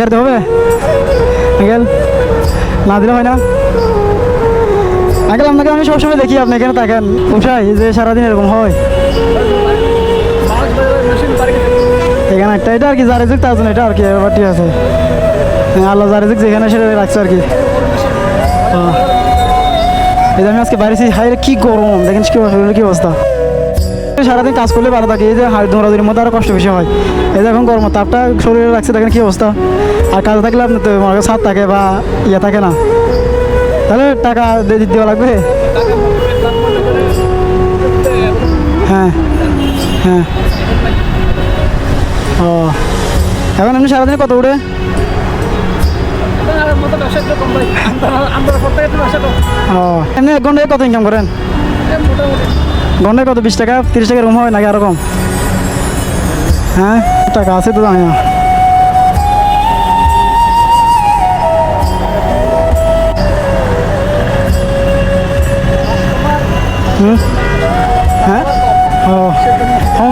দিতে হবে আঙ্কেল না দিলে হয় না আঙ্কেল আপনাকে আমি সবসময় দেখি আপনি এখানে থাকেন পোষাই যে সারাদিন এরকম হয় এখানে একটা এটা আর কি যার যুগ তার জন্য এটা আর কি ঠিক আছে আল্লাহ যার যুগ যেখানে সেটা রাখছে আর কি। এই আমি আজকে বাইরেছি হাই কি গরম দেখেন কি অবস্থা সারাদিন কাজ করলে ভালো থাকে। এই যে হাড় দৌড়াদৌড়ির মধ্যে আরও কষ্ট বেশি হয়। এই যে এখন গরম তাপটা শরীরে রাখছে দেখেন কী অবস্থা। আর কাজে থাকলে আপনি তো ছাদ থাকে বা ইয়ে থাকে না। তাহলে টাকা দেওয়া লাগবে? হ্যাঁ হ্যাঁ। ও এখন এমনি সারাদিনে কত উঠে? ও এমনি এক ঘন্টায় কত ইনকাম করেন? ঘন্টায় কত, বিশ টাকা? তিরিশ টাকা রুম হয় নাকি আরও কম? হ্যাঁ টাকা আছে তো জানি না। হুম? হ্যাঁ? ও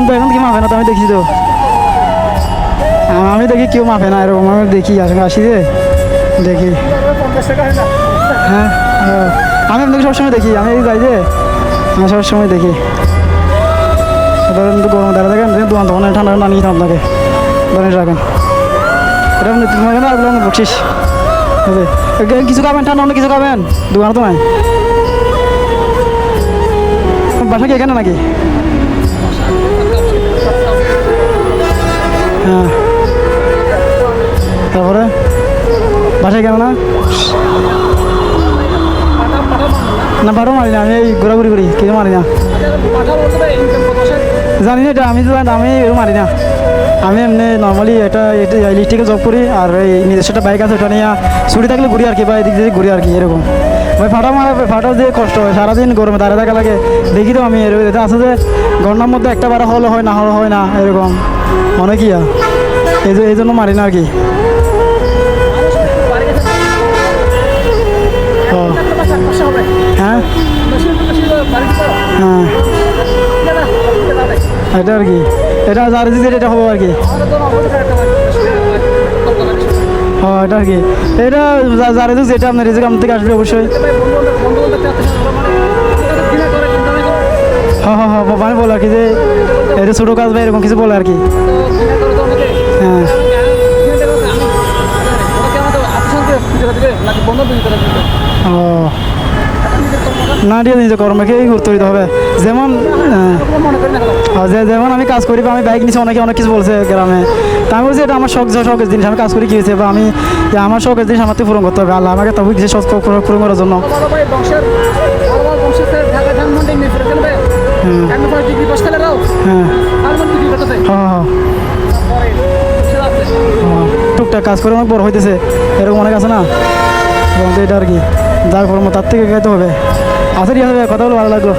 তো এখন কি মাপে না তো, আমি দেখছি তো। আমি দেখি কেউ মাপে না এরকম, আমি দেখি আসলে আসি যে। দেখি। হ্যাঁ আমি আপনাকে সবসময় দেখি, আমি যাই যে। আমি সবসময় দেখি। ধরেন গরম দাঁড়া থাকেন দোকান তখন ঠান্ডা ঠান্ডা নিয়ে আপনাকে ধরেন রাখেন এটা আপনি এখানে আর বললাম বকশিস। কিছু খাবেন, ঠান্ডা অন্য কিছু খাবেন? দোকানে তো নাই। বাসা কি এখানে নাকি? হ্যাঁ। তারপরে? বাসায় কেন না? না, বারো মারি না, আমি এই ঘোরাঘুরি করি কিছু মারি না। জানি না এটা, আমি তো আমি এরকম মারি না। আমি এমনি নর্মালি এটা এটা ইলেকট্রিকে জব করি, আর এই নিজস্ব একটা বাইক আছে, ওটা নিয়ে ছুটি থাকলে ঘুরি আর কি, বা এদিক দিয়ে ঘুরি আর কি, এরকম। ভাই ফাটা মারা ফাটা যে কষ্ট হয়, সারাদিন গরমে দাঁড়িয়ে থাকা লাগে, দেখি তো আমি, এরকম এটা আছে যে, ঘণ্টার মধ্যে একটা বার হলে হয় না, হলে হয় না, এরকম। এই যে- এই জন্য মারি না আর কি। এটা আর কি। এটা যার দিদি এটা হব আর কি। ও, এটা আর কি। এটা যার দিদি যেটা আপনার রিজিক আমার থেকে আসবে অবশ্যই। হ্যাঁ হ্যাঁ হ্যাঁ মানে বলে আর কি যে, এটা ছোটো কাজ বা এরকম কিছু বলে আর কি। হ্যাঁ। ও। না দিয়ে নিজে কর্মকেই গুরুত্ব দিতে হবে। যেমন যেমন আমি কাজ করি বা আমি বাইক নিচ্ছি অনেকে অনেক কিছু বলছে গ্রামে। তা আমি বলছি, এটা আমার শখ, যা শখের জিনিস, আমি কাজ করি কি হয়েছে? বা আমি আমার শখের জিনিস আমার তো পূরণ করতে হবে। আল্লাহ আমাকে তবে কিছু শখ, পূরণ করার জন্য। হ্যাঁ। হ্যাঁ হ্যাঁ। টুকটাক কাজ করে অনেক বড় হইতেছে। এরকম অনেক আছে না? এটা আর কি। যার করব তার থেকে গাইতে হবে। আসারই হবে কথাগুলো ভালো লাগল।